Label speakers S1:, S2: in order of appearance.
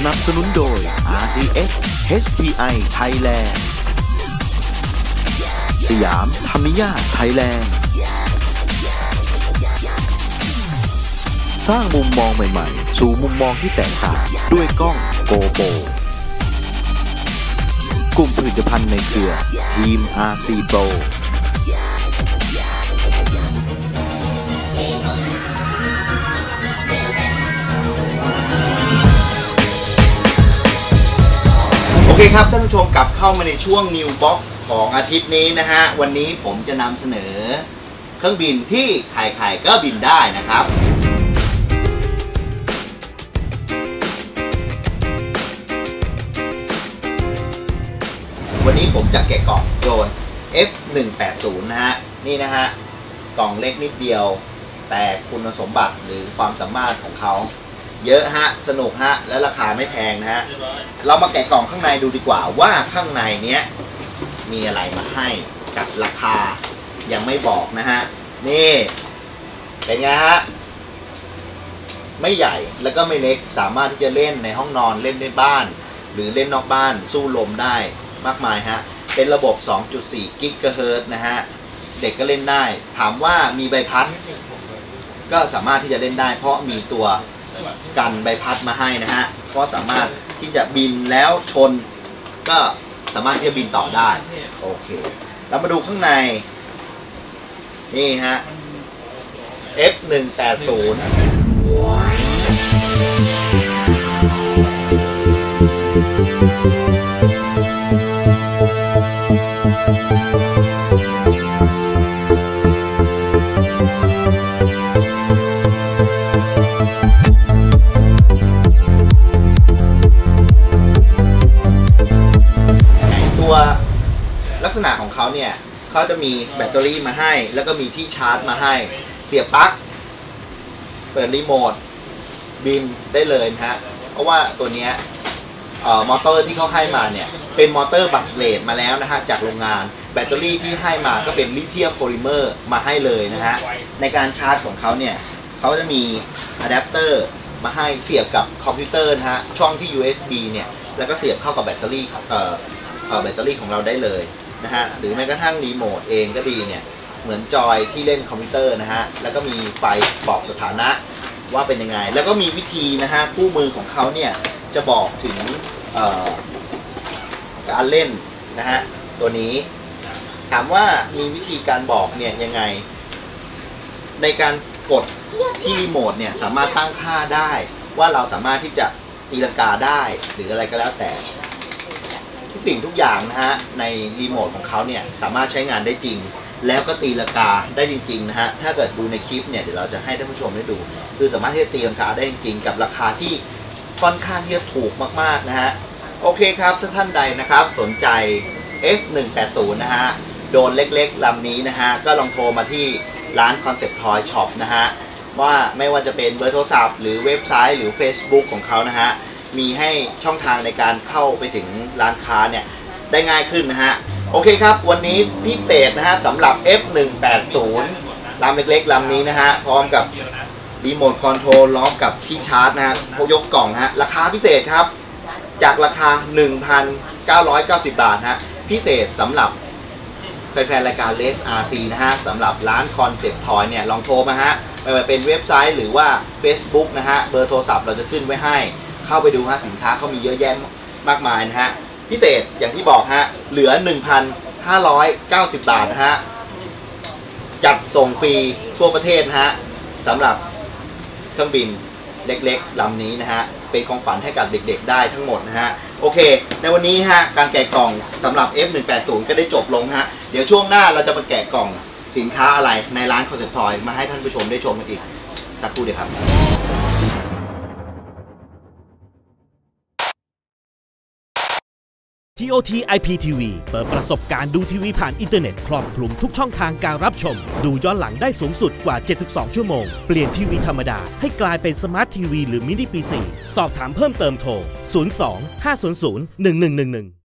S1: สนับสนุนโดย RCS HPI Thailand สยามธรรมิยาไทยแลนด์ สร้างมุมมองใหม่ๆ สู่มุมมองที่แตกต่าง ด้วยกล้องโกโปกลุ่มผลิตภัณฑ์ในเครือทีม RC Pro
S2: เคครับท่านผู้ชมกลับเข้ามาในช่วง New Box ของอาทิตย์นี้นะฮะ วันนี้ผมจะนำเสนอ เครื่องบินที่ใครๆก็บินได้นะครับ วันนี้ผมจะแกะกล่องโดน F180 นะฮะ นี่นะฮะ กล่องเล็กนิดเดียว แต่คุณสมบัติหรือความสามารถของเขา เยอะฮะ สนุกฮะ และราคาไม่แพงนะฮะ เรามาแกะกล่องข้างในดูดีกว่าว่าข้างในเนี้ยมีอะไรมาให้กับราคายังไม่บอกนะฮะ นี่ เป็นไงฮะ ไม่ใหญ่แล้วก็ไม่เล็กสามารถที่จะเล่นในห้องนอนเล่นในบ้าน หรือเล่นนอกบ้านสู้ลมได้มากมายฮะ เป็นระบบ 2.4 กิกะเฮิรตซ์นะฮะ เด็กก็เล่นได้ ถามว่ามีใบพัด ก็สามารถที่จะเล่นได้ เพราะมีตัว กันใบพัดมาให้นะฮะเพราะสามารถที่จะบินแล้วชน ก็สามารถที่จะบินต่อได้โอเคเรามาดูข้างใน นี่ฮะ F180 ตัวลักษณะของเขาเนี่ยเขาจะมีแบตเตอรี่มาให้ แล้วก็มีที่ชาร์จมาให้ เสียบปลั๊กเปิดรีโมทบินได้เลยนะฮะเพราะว่าตัวเนี้ยมอเตอร์ที่เขาให้มาเนี่ย เป็นมอเตอร์บัตเลดมาแล้วนะฮะ จากโรงงานแบตเตอรี่ที่ให้มาก็เป็นลิเธียมโพลิเมอร์มาให้เลยนะฮะ ในการชาร์จของเขาเนี่ยเขาจะมีอะแดปเตอร์มาให้เสียบกับคอมพิวเตอร์นะฮะ ช่องที่ USB เนี่ย แล้วก็เสียบเข้ากับแบตเตอรี่เอ่อ แบตเตอรี่ของเราได้เลยนะฮะหรือแม้กระทั่งรีโมทเองก็ดีเนี่ยเหมือนจอยที่เล่นคอมพิวเตอร์นะฮะแล้วก็มีไฟบอกสถานะว่าเป็นยังไง แล้วก็มีวิธีนะฮะคู่มือของเขาเนี่ยจะบอกถึงการเล่นนะฮะตัวนี้ ถามว่ามีวิธีการบอกเนี่ยยังไง ในการกดที่รีโมทเนี่ยสามารถตั้งค่าได้ว่าเราสามารถที่จะตีลังกาได้หรืออะไรก็แล้วแต่ ทุกสิ่งทุกอย่างนะฮะในรีโมทของเขาเนี่ยสามารถใช้งานได้จริง แล้วก็ตีลังกาได้จริงๆนะฮะถ้าเกิดดูในคลิปเนี่ยเดี๋ยวเราจะให้ท่านผู้ชมได้ดู คือสามารถที่จะตีลังกาได้จริงๆกับราคาที่ค่อนข้างที่จะถูกมากๆนะฮะโอเคครับถ้าท่านใดนะครับสนใจ F180 นะฮะโดนเล็กๆลำนี้นะฮะก็ลองโทรมาที่ร้าน Concept Toy Shop นะฮะว่าไม่ว่าจะเป็นเบอร์โทรศัพท์หรือเว็บไซต์หรือ Facebook ของเขานะฮะ มีให้ช่องทางในการเข้าไปถึงร้านค้าเนี่ยได้ง่ายขึ้นนะฮะ โอเคครับ วันนี้พิเศษนะฮะสำหรับ F180 ลำเล็กๆลำนี้นะฮะ พร้อมกับรีโมทคอนโทรลล้อมกับที่ชาร์จนะฮะพกยกกล่องฮะ ราคาพิเศษครับ จากราคา 1,990 บาทฮะ พิเศษสำหรับแฟนๆรายการ Les RC นะฮะสำหรับร้านคอนเซ็ปต์ทอยเนี่ย ลองโทรมาฮะไม่ว่าเป็นเว็บไซต์หรือว่า Facebook นะฮะ เบอร์โทรศัพท์เราจะขึ้นไว้ให้ เข้าไปดูฮะสินค้าเขามีเยอะแยะมากมายนะฮะพิเศษอย่างที่บอกฮะเหลือ 1,590 บาทนะฮะจัดส่งฟรีทั่วประเทศนะฮะสำหรับเครื่องบินเล็กๆลำนี้นะฮะเป็นของฝันให้กับเด็กๆได้ทั้งหมดนะฮะโอเค ในวันนี้ฮะการแกะกล่องสำหรับ F180 ก็ได้จบลงฮะเดี๋ยวช่วงหน้าเราจะมาแกะกล่องสินค้าอะไรในร้านคอนเซ็ปต์ทอยมาให้ท่านผู้ชมได้ชมกันอีกสักครู่เดียวครับ
S3: TOT IPTV เปิดประสบการณ์ดูทีวีผ่านอินเทอร์เน็ตครอบคลุมทุกช่องทางการรับชม ดูย้อนหลังได้สูงสุดกว่า 72 ชั่วโมง เปลี่ยนทีวีธรรมดา ให้กลายเป็นสมาร์ททีวีหรือมินิพีซีสอบถามเพิ่มเติมโทร 02 500 1111